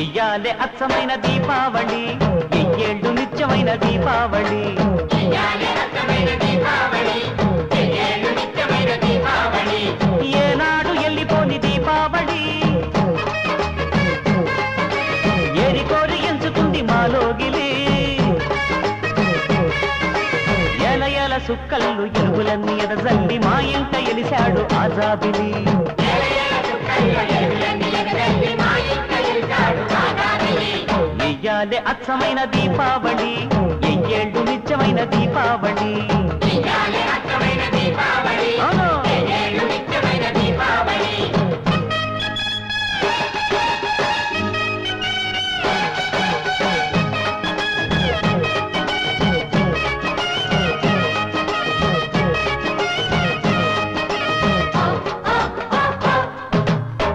ఇయ్యాలే అచ్చమైన దీపావళి ఎయ్యేళ్ళు నిత్యమైన దీపావళి. ఏనాడు ఎల్లిపోని దీపావళి. ఏరి కోరి ఎంచుకుంది మాలోగిలి. ఎల ఎల సుక్కల్లు ఎలుగులన్నీ ఎదజల్లి మా ఇంట ఎలిశాడు ఆజాబిలి. ఇయ్యాలే అచ్చమైన దీపావళి ఎయ్యేళ్ళు నిత్యమైన దీపావళి.